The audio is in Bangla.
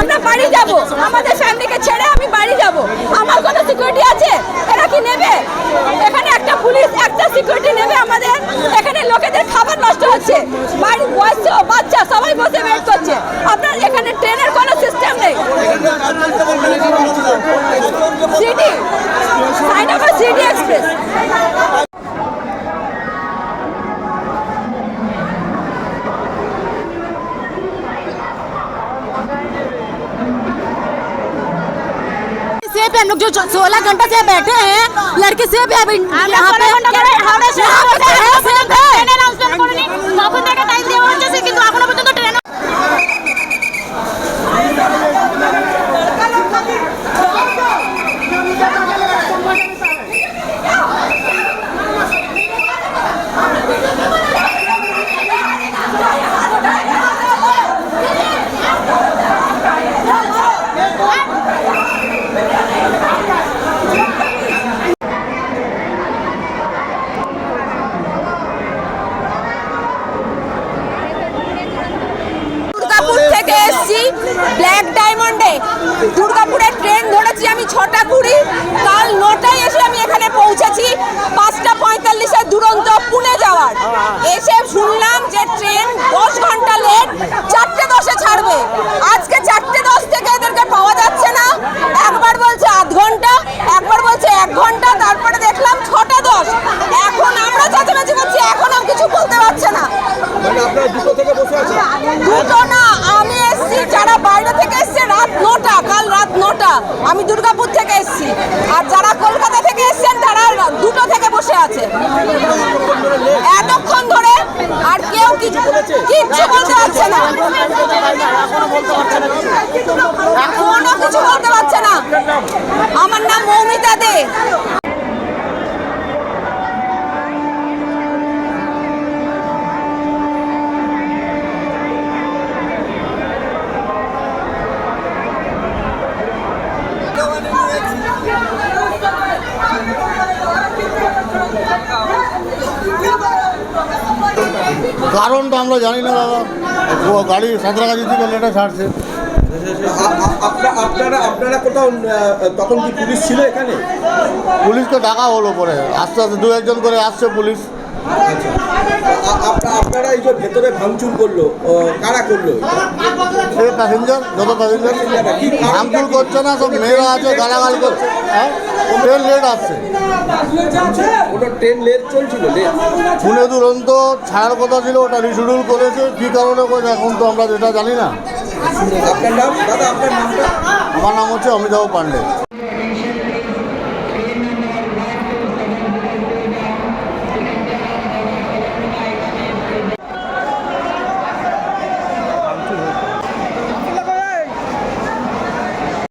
আমরা বাড়ি যাব। আমাদের ফ্যামিলিকে ছেড়ে আমি বাড়ি যাব। আমার কোনো সিকিউরিটি আছে? এরা কি নেবে? এখানে একটা পুলিশ, একটা সিকিউরিটি নেবে আমাদের। এখানে লোকেদের খাবার নষ্ট হচ্ছে। বাড়ির বয়স বাচ্চা সবাই বসে ওয়েট করছে। আপনার এখানে ট্রেনের কোনো সিস্টেম নেই। City side of city express से पे हम लोग जो सोलह घंटा से बैठे हैं लड़के से पे यहाँ पे ব্ল্যাক ডায়মন্ডে দুর্গাপুরে ট্রেন ধরেছি আমি ছটা কুড়ি। কাল নটায় এসে আমি এখানে পৌঁছেছি। পাঁচটা পঁয়তাল্লিশে দুরন্ত পুনে যাওয়ার। এসে শুনলাম যে ট্রেন দশ ঘণ্টা লেট চারটে দশে ছাড়বে। আজকে চারটে দশ থেকে এদেরকে পাওয়া যাচ্ছে না। একবার বলছে আধ ঘণ্টা একবার বলছে এক ঘণ্টা তারপরে দেখলাম ছটা দশ। এখন আমরা চেঁচামেচি করছি এখন আমি কিছু বলতে পারছে না। মানে দুটো থেকে বসে আছেন দুটো না আমি এসছি যারা বাইরে থেকে এসছে রাত নটা কাল রাত নটা আমি দুর্গাপুর থেকে এসেছি। আর যারা কলকাতা থেকে এসছেন, তারা দুটো থেকে বসে আছে। এতক্ষণ ধরে আর কেউ কিছু বলতে পারছে না। কোনো কিছু বলতে পারছে না। আমার নাম মৌমিতা দে। কারণটা আমরা জানি না দাদা ও গাড়ি সাঁতরাগাছি থেকে লেটে ছাড়ছে। আপনারা আপনারা কোথাও তখন কি পুলিশ ছিল এখানে? পুলিশকে ডাকা হলো পরে। আস্তে আস্তে দু একজন করে আসছে পুলিশ। আ- আপনারা এই যে ভেতরে ভাঙচুর করল কারা করল? প্যাসেঞ্জার যত প্যাসেঞ্জার ভাঙচুর করছে না সব মেয়েরা আছে গালাগালি করছে। হ্যাঁ? ট্রেন লেট আসছে। ওটা ট্রেন লেট চলছিল লেট। পুনে দুরন্ত ছায়ার কথা ছিল ওটা রিশিডিউল করেছে। কী কারণে করেছে এখন তো আমরা যেটা জানি না। আপনার নাম? দাদা আপনার নামটা? আমার নাম হচ্ছে অমিতাভ পান্ডে।